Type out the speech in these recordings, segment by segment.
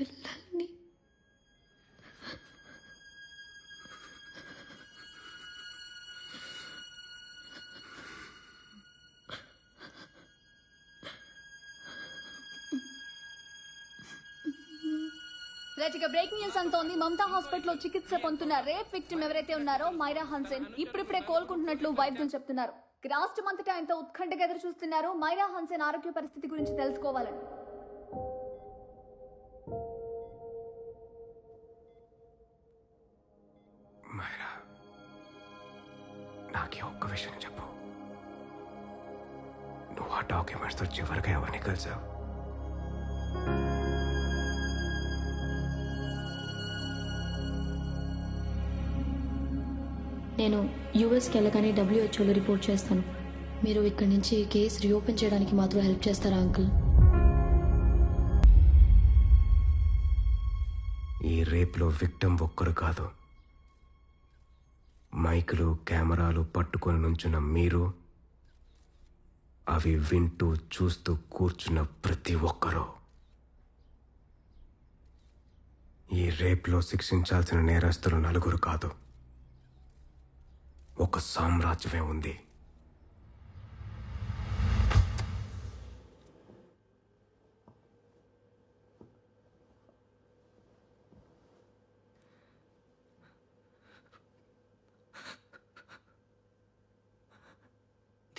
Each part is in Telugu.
పిల్లల్ని. రైట్ బ్రేకింగ్ న్యూస్ అంతోంది మమతా హాస్పిటల్లో చికిత్స పొందుతున్న రేప్ విక్టిమ్ ఎవరైతే ఉన్నారో మైరా హన్సెన్ ఇప్పుడిప్పుడే కోలుకుంటున్నట్లు వైద్యులు చెప్తున్నారు. రాష్ట్రం అంతటా ఎంతో ఉత్కంఠగా ఎదురు చూస్తున్నారు మైరా హన్సెన్ ఆరోగ్య పరిస్థితి గురించి తెలుసుకోవాలని. నాకే ఒక్క విషయం చెప్పు. నువ్వు ఆ డాక్యుమెంట్స్తో చివరిగా ఎవరిని కలిసావు? నేను యూఎస్కి వెళ్ళగానే డబ్ల్యూహెచ్ఓలో రిపోర్ట్ చేస్తాను. మీరు ఇక్కడి నుంచి కేసు రీఓపెన్ చేయడానికి మాత్రం హెల్ప్ చేస్తారా అంకుల్? ఈ రేప్లో విక్టమ్ ఒక్కరు కాదు. మైకులు కెమెరాలు పట్టుకొని నుంచున్న మీరు అవి వింటూ చూస్తూ కూర్చున్న ప్రతి ఒక్కరూ. ఈ రేప్లో శిక్షించాల్సిన నేరస్తులు నలుగురు కాదు. ఒక సామ్రాజ్యమే ఉంది.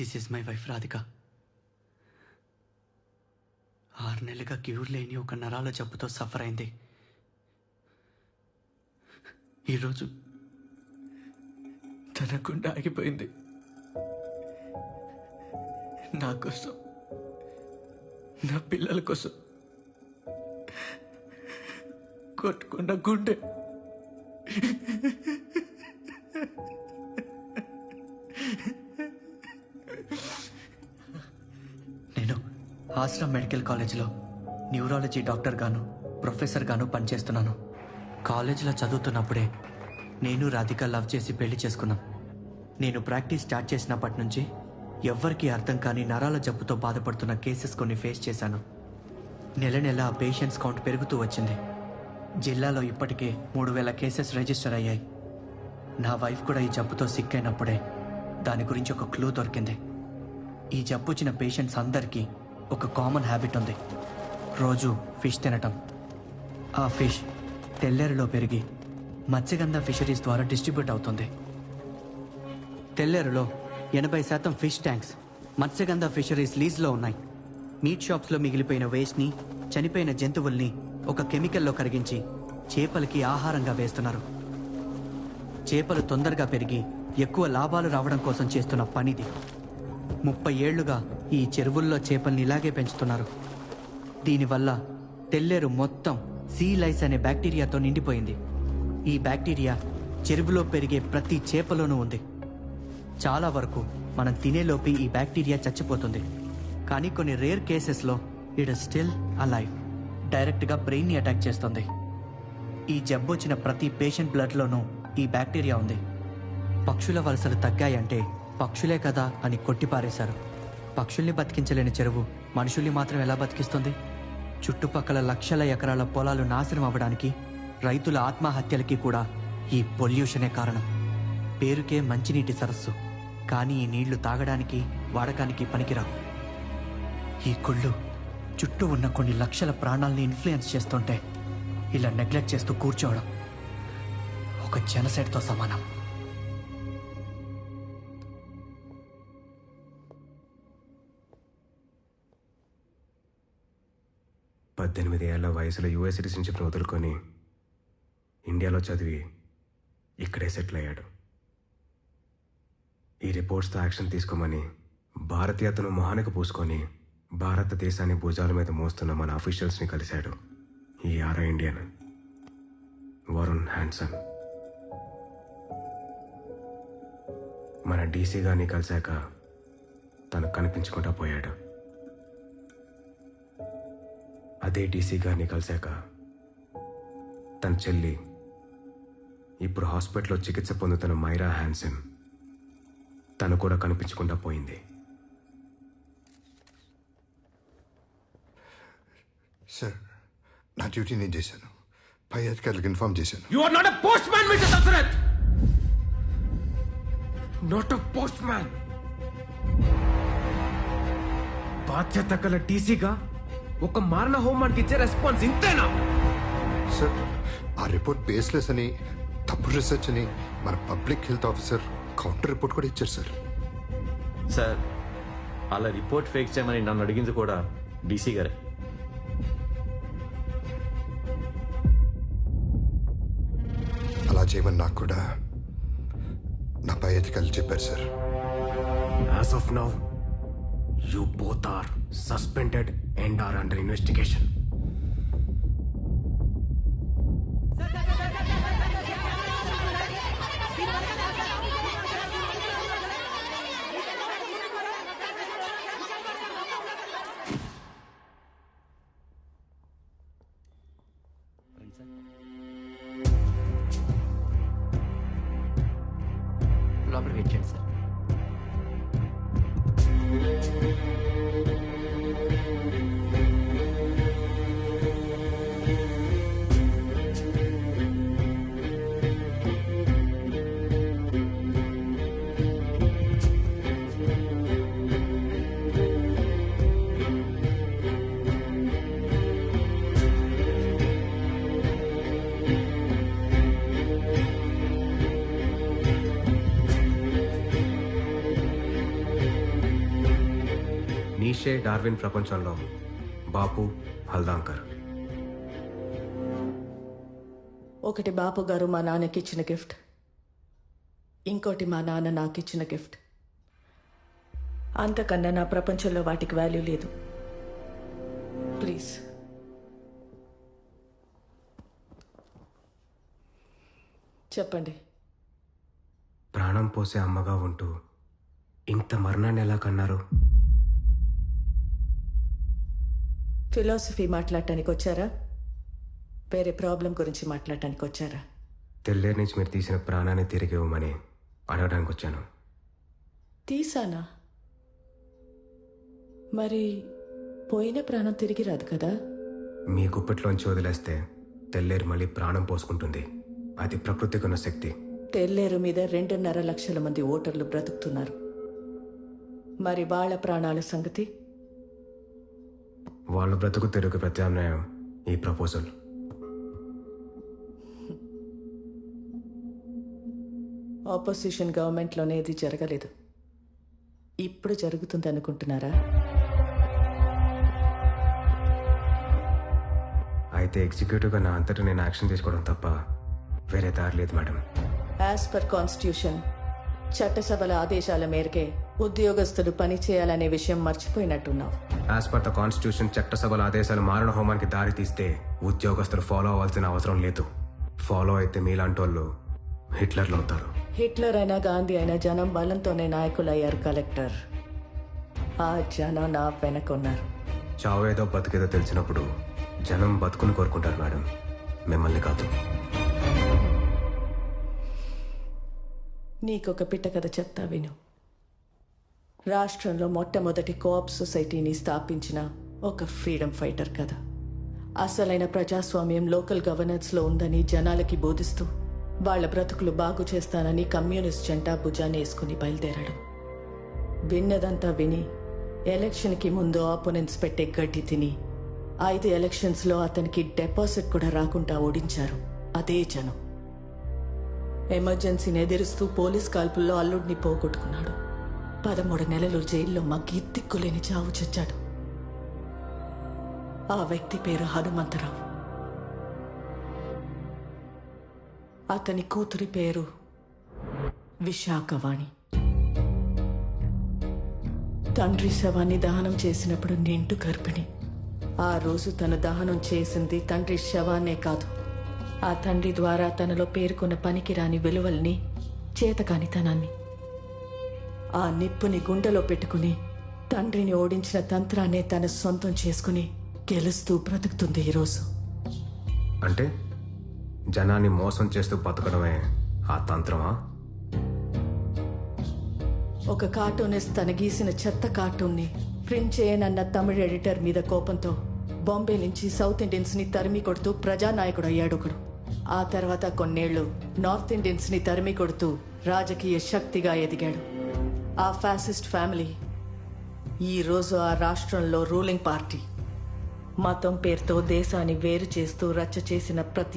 This is my wife Radhika ఆరు నెలలుగా క్యూర్ లేని ఒక నరాల జబ్బుతో సఫర్ అయింది. ఈరోజు తన గుండె ఆగిపోయింది. నా కోసం నా పిల్లల కోసం కొట్టుకున్న గుండె. ఆశ్రమ్ మెడికల్ కాలేజ్లో న్యూరాలజీ డాక్టర్ గాను ప్రొఫెసర్ గాను పనిచేస్తున్నాను. కాలేజీలో చదువుతున్నప్పుడే నేను రాధిక లవ్ చేసి పెళ్ళి చేసుకున్నాం. నేను ప్రాక్టీస్ స్టార్ట్ చేసినప్పటి నుంచి ఎవ్వరికీ అర్థం కాని నరాల జబ్బుతో బాధపడుతున్న కేసెస్ కొన్ని ఫేస్ చేశాను. నెల నెల పేషెంట్స్ కౌంట్ పెరుగుతూ వచ్చింది. జిల్లాలో ఇప్పటికే మూడు వేల కేసెస్ రిజిస్టర్ అయ్యాయి. నా వైఫ్ కూడా ఈ జబ్బుతో సిక్ అయినప్పుడే దాని గురించి ఒక క్లూ దొరికింది. ఈ జబ్బు వచ్చిన పేషెంట్స్ అందరికీ ఒక కామన్ హ్యాబిట్ ఉంది. రోజు ఫిష్ తినటం. ఆ ఫిష్ తెల్లేరులో పెరిగి మత్స్యగంధ ఫిషరీస్ ద్వారా డిస్ట్రిబ్యూట్ అవుతుంది. తెల్లేరులో ఎనభై శాతం ఫిష్ ట్యాంక్స్ మత్స్యగంధ ఫిషరీస్ లీజ్లో ఉన్నాయి. మీట్ షాప్స్లో మిగిలిపోయిన వేస్ట్ని చనిపోయిన జంతువుల్ని ఒక కెమికల్లో కరిగించి చేపలకి ఆహారంగా వేస్తున్నారు. చేపలు తొందరగా పెరిగి ఎక్కువ లాభాలు రావడం కోసం చేస్తున్న పనిది. ముప్పై ఏళ్ళుగా ఈ చెరువుల్లో చేపల్ని ఇలాగే పెంచుతున్నారు. దీనివల్ల తెల్లేరు మొత్తం సీ లైస్ అనే బ్యాక్టీరియాతో నిండిపోయింది. ఈ బ్యాక్టీరియా చెరువులో పెరిగే ప్రతి చేపలోనూ ఉంది. చాలా వరకు మనం తినేలోపి ఈ బ్యాక్టీరియా చచ్చిపోతుంది. కానీ కొన్ని రేర్ కేసెస్లో ఇట్ స్టిల్ అలైవ్ డైరెక్ట్గా బ్రెయిన్ని అటాక్ చేస్తుంది. ఈ జబ్బు వచ్చిన ప్రతి పేషెంట్ బ్లడ్లోనూ ఈ బ్యాక్టీరియా ఉంది. పక్షుల వలసలు తగ్గాయంటే పక్షులే కదా అని కొట్టిపారేశారు. పక్షుల్ని బతికించలేని చెరువు మనుషుల్ని మాత్రం ఎలా బతికిస్తుంది? చుట్టుపక్కల లక్షల ఎకరాల పొలాలు నాశనం అవ్వడానికి రైతుల ఆత్మహత్యలకి కూడా ఈ పొల్యూషనే కారణం. పేరుకే మంచినీటి సరస్సు కానీ ఈ నీళ్ళు తాగడానికి వాడకానికి పనికిరావు. ఈ కుళ్ళు చుట్టూ ఉన్న కొన్ని లక్షల ప్రాణాల్ని ఇన్ఫ్లుయెన్స్ చేస్తుంటే ఇలా నెగ్లెక్ట్ చేస్తూ కూర్చోవడం ఒక జనసైడ్తో సమానం. పద్దెనిమిది ఏళ్ళ వయసులో యుఎస్ సిటిజన్షిప్ను వదులుకొని ఇండియాలో చదివి ఇక్కడే సెటిల్ అయ్యాడు. ఈ రిపోర్ట్స్తో యాక్షన్ తీసుకోమని భారతీయతను మొహానికి పూసుకొని భారతదేశాన్ని భుజాల మీద మోస్తున్న మన అఫీషియల్స్ని కలిశాడు. ఈ ఆరో ఇండియన్ వరుణ్ హ్యాండ్సన్ మన డీసీ గారిని కలిశాక తను కనిపించకుండా పోయాడు. అదే డీసీ గారిని కలిశాక తన చెల్లి ఇప్పుడు హాస్పిటల్లో చికిత్స పొందుతున్న మైరా హ్యాన్సన్ తను కూడా కనిపించకుండా పోయింది. సార్ నా డ్యూటీ నేను చేశాను. పై అధికారులకు ఇన్ఫార్మ్ చేశాను. You are not a postman mister Dasharath not a postman బాధ్యత గల టీసీగా ఒక మారణ హోమానికి ఇచ్చే రెస్పాన్స్ ఇంతేనా? సార్ ఆ రిపోర్ట్ బేస్లెస్ అని తప్పుడు రీసెర్చ్ అని మన public health officer counter report కూడా ఇచ్చారు సార్. సార్ అలా రిపోర్ట్ ఫేక్ చేయమని నన్ను అడిగింది కూడా డీసీ గారే. అలా చేయమని నాకు కూడా నా పై అధికారులు చెప్పారు sir. As of now you both are suspended and are under investigation లోపలికి వెయిట్ సార్. えっ? నీషే డార్విన్ ప్రపంచంలో బాపు హల్దాంకర్. ఒకటి బాపు గారు మా నాన్నకి ఇచ్చిన గిఫ్ట్. ఇంకోటి మా నాన్న నాకు ఇచ్చిన గిఫ్ట్. అంతకన్నా నా ప్రపంచంలో వాటికి వాల్యూ లేదు. ప్లీజ్. చెప్పండి. ప్రాణం పోసే అమ్మగా ఉంటూ ఇంత మరణాన్ని ఎలా కన్నారు? ఫిలాసఫీ మాట్లాడటానికి వచ్చారా వేరే ప్రాబ్లం గురించి మాట్లాడటానికి వచ్చారా తెల్లేరు నుంచి మీరు తీసిన ప్రాణాన్ని తిరిగి ఇవ్వమని అడగడానికి వచ్చాను తీసానా? మరి పోయిన ప్రాణం తిరిగి రాదు కదా? మీ గుప్పెట్లోంచి వదిలేస్తే తెల్లేరు మళ్ళీ ప్రాణం పోసుకుంటుంది. అది ప్రకృతికి ఉన్న శక్తి. తెల్లేరు మీద రెండున్నర లక్షల మంది ఓటర్లు బ్రతుకుతున్నారు. మరి వాళ్ళ ప్రాణాల సంగతి? వాళ్ళ బ్రతుకు తెరుగు ప్రత్యామ్నాయం ఈ ప్రపోజల్. ఆపోజిషన్ గవర్నమెంట్లోనే ఇది జరగలేదు. ఇప్పుడు జరుగుతుంది అనుకుంటున్నారా అయితే ఎగ్జిక్యూటివ్గా నా అంతటా నేను యాక్షన్ తీసుకోవడం తప్ప వేరే దారి లేదు మేడం. యాజ్ పర్ కాన్స్టిట్యూషన్ చట్టసభల ఆదేశాల మేరకే ఉద్యోగస్తులు పని చేయాలనే విషయం మర్చిపోయినట్టున్నావు. యాజ్ పర్ ద కాన్స్టిట్యూషన్ చట్టసభల ఆదేశాలు మారణ హోమానికి దారి తీస్తే ఉద్యోగస్తులు ఫాలో అవ్వాల్సిన అవసరం లేదు. ఫాలో అయితే మీలాంటి వాళ్ళు హిట్లర్లు అవుతారు. హిట్లర్ అయినా గాంధీ అయినా జనం బలంతోనే నాయకులయ్యారు కలెక్టర్. ఆ జనం నా వెనకున్నారు. చావేదో బతికేదో తెలిసినప్పుడు జనం బతుకుని కోరుకుంటారు మేడం. మిమ్మల్ని కాదు. నీకొక పిట్ట కథ చెప్తా విను. రాష్ట్రంలో మొట్టమొదటి కోఆప్ సొసైటీని స్థాపించిన ఒక ఫ్రీడమ్ ఫైటర్ కథ. అసలైన ప్రజాస్వామ్యం లోకల్ గవర్నెన్స్లో ఉందని జనాలకి బోధిస్తూ వాళ్ళ బ్రతుకులు బాగు చేస్తానని కమ్యూనిస్ట్ జంటా భుజాన్ని వేసుకుని బయలుదేరాడు. విన్నదంతా విని ఎలక్షన్కి ముందు ఆపోనెంట్స్ పెట్టే గడ్డి తిని ఐదు ఎలక్షన్స్లో అతనికి డిపాజిట్ కూడా రాకుండా ఓడించారు అదే జనం. ఎమర్జెన్సీని ఎదిరిస్తూ పోలీస్ కాల్పుల్లో అల్లుడిని పోగొట్టుకున్నాడు. పదమూడు నెలలు జైల్లో మగ్గి దిక్కులేని చావు చచ్చాడు. ఆ వ్యక్తి పేరు హనుమంతరావు. అతని కూతురి పేరు విశాఖవాణి. తండ్రి శవాన్ని దహనం చేసినప్పుడు నిండు గర్భిణి. ఆ రోజు తను దహనం చేసింది తండ్రి శవాన్నే కాదు. ఆ తండ్రి ద్వారా తనలో పేర్కొన్న పనికిరాని విలువల్ని చేతకానితనాన్ని ఆ నిప్పుని గుండెలో పెట్టుకుని తండ్రిని ఓడించిన తంత్రాన్నే తన సొంతం చేసుకుని గెలుస్తూ బ్రతుకుతుంది ఈరోజు. అంటే జనాన్ని మోసం చేస్తూ బతకడమే ఆ తంత్రమా? ఒక కార్టూనిస్ట్ తన గీసిన చెత్త కార్టూన్ని ప్రింట్ చేయనన్న తమిళ ఎడిటర్ మీద కోపంతో బాంబే నుంచి సౌత్ ఇండియన్స్ని తరిమి కొడుతూ ప్రజానాయకుడు అయ్యాడు ఒకడు. ఆ తర్వాత కొన్నేళ్ళు నార్త్ ఇండియన్స్ని తరిమి కొడుతూ రాజకీయ శక్తిగా ఎదిగాడు. ఆ ఫ్యాసిస్ట్ ఫ్యామిలీ ఈ రోజు ఆ రాష్ట్రంలో రూలింగ్ పార్టీ మతం పేరుతో దేశాన్ని వేరు చేస్తూ రచ్చ చేసిన ప్రతి